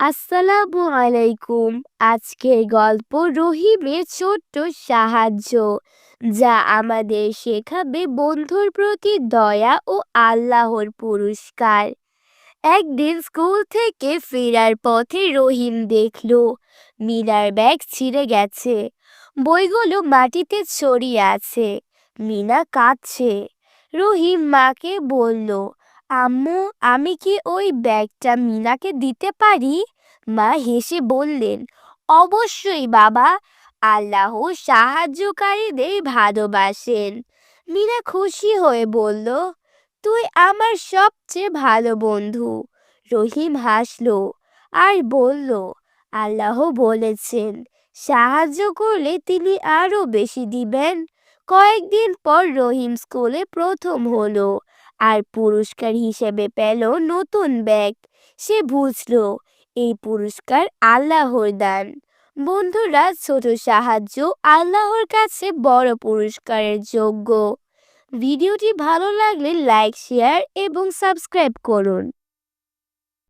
আসসালামু আলাইকুম। আজকের গল্প রহিমের ছোট্ট সাহায্য, যা আমাদের শেখাবে বন্ধুর প্রতি দয়া ও আল্লাহর পুরস্কার। একদিন স্কুল থেকে ফেরার পথে রহিম দেখল, মিনার ব্যাগ ছিঁড়ে গেছে, বইগুলো মাটিতে ছড়িয়ে আছে, মিনা কাঁদছে। রহিম মাকে বলল আম্মু, আমি কি ওই ব্যাগটা মিনাকে দিতে পারি? মা হেসে বললেন, অবশ্যই বাবা। আল্লাহ সাহায্যকারীদের ভালোবাসেন। মিনা খুশি হয়ে বলল, তুই আমার সবচেয়ে ভালো বন্ধু। রহিম হাসল আর বলল, আল্লাহ বলেছেন, সাহায্য করলে তিনি আরও বেশি দিবেন। কয়েকদিন পর রহিম স্কুলে প্রথম হলো। আর পুরস্কার হিসেবে পেল নতুন ব্যাগ। সে বুঝল, এই পুরস্কার আল্লাহর দান। বন্ধুরা, ছোট সাহায্য আল্লাহর কাছে বড় পুরস্কারের যোগ্য। ভিডিওটি ভালো লাগলে লাইক, শেয়ার এবং সাবস্ক্রাইব করুন।